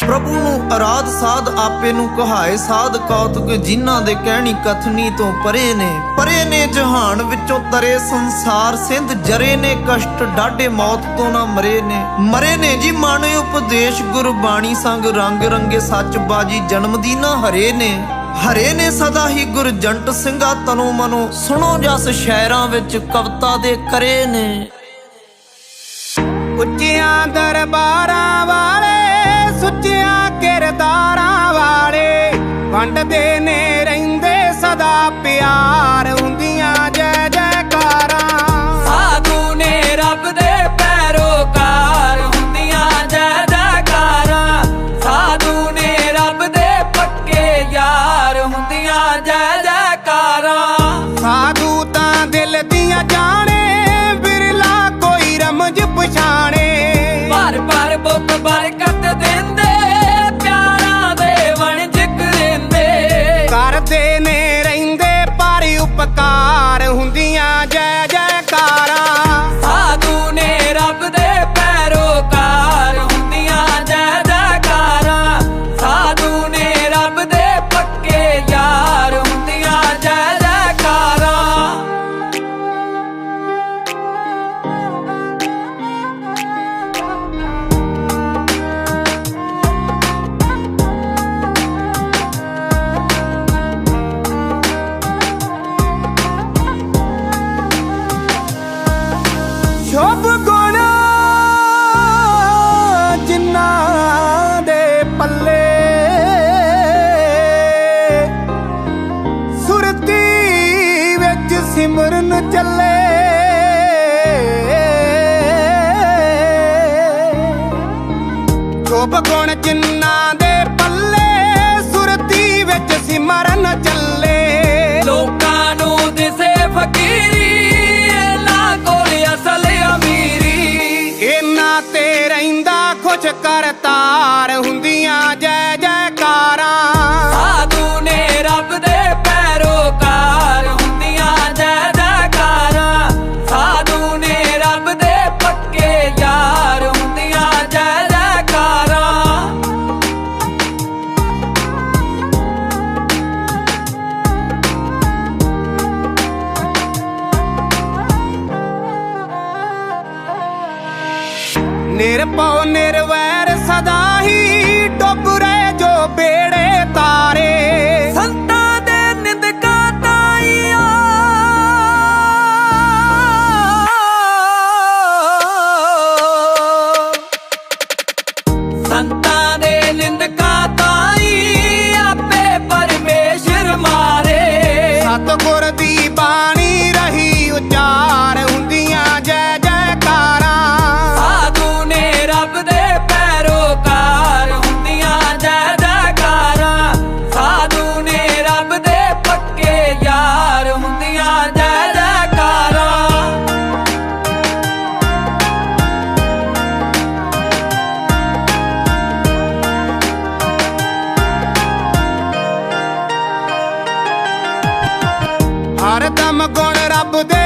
ਪ੍ਰਭੂ ਨੂੰ ਅਰਾਧ ਸਾਧ ਆਪੇ ਨੂੰ ਕਹਾਏ। ਸਾਧ ਕੌਤਕ ਜਿਨ੍ਹਾਂ ਦੇ ਕਹਿਣੀ ਕਥਨੀ ਤੋਂ ਪਰੇ ਨੇ। ਪਰੇ ਨੇ ਜਹਾਨ ਵਿੱਚੋਂ ਤਰੇ ਸੰਸਾਰ। ਸਿੰਧ ਜਰੇ ਨੇ ਕਸ਼ਟ ਡਾਢੇ ਮੌਤ ਤੋਂ ਨਾ ਮਰੇ ਨੇ। ਮਰੇ ਨੇ ਜੀ ਮਨ ਉਪਦੇਸ਼। ਗੁਰਬਾਣੀ ਸੰਗ ਰੰਗ ਰੰਗੇ ਸੱਚ ਬਾਜੀ ਜਨਮ ਦੀ ਨਾ ਹਰੇ ਨੇ। ਹਰੇ ਨੇ ਸਦਾ ਹੀ ਗੁਰਜੰਟ ਸਿੰਘਾ ਤਨੋ ਮਨੋ। ਸੁਣੋ ਜਸ ਸ਼ਹਿਰਾਂ ਵਿੱਚ ਕਵਿਤਾ ਦੇ ਕਰੇ ਨੇ। ਉੱਚੀਆਂ ਦਰਬਾਰਾਂ ਸੁੱਚੀਆਂ ਕਿਰਦਾਰਾਂ ਵਾਲੇ ਵੰਡਦੇ ਨੇ ਰਹਿੰਦੇ ਸਦਾ ਪਿਆਰ ਹੁੰਦੀਆਂ ਜੈ ਜੈਕਾਰਾਂ। ਸਾਧੂ ਨੇ ਰੱਬ ਦੇ ਪੈਰੋਕਾਰ ਹੁੰਦੀਆਂ ਜੈ ਜੈਕਾਰਾਂ। ਸਾਧੂ ਨੇ ਰੱਬ ਦੇ ਪੱਕੇ ਯਾਰ ਹੁੰਦੀਆਂ ਜੈ ਕਰਦੇ ਨੇ ਰਹਿੰਦੇ ਪਰ ਉਪਕਾਰ ਹੁੰਦੀਆਂ ਜੈ ਜਿਨ੍ਹਾਂ ਦੇ ਪੱਲੇ ਸੁਰਤੀ ਵਿੱਚ ਸਿਮਰਨ ਚੱਲੇ। ਸ਼ੁਭ ਗੁਣ ਜਿਨ੍ਹਾਂ ਦੇ ਇਹਨਾਂ ਤੇ ਰਹਿੰਦਾ ਖੁਸ਼ ਕਰਤਾਰ ਹੁੰਦੀਆਂ ਜੈ ਜੈਕਾਰਾਂ। ਨਿਰਭਉ ਨਿਰਵੈਰ ਸਦਾ ਹੀ ਡੁੱਬ ਹਰ ਦਮ ਗੁਣ ਰੱਬ ਦੇ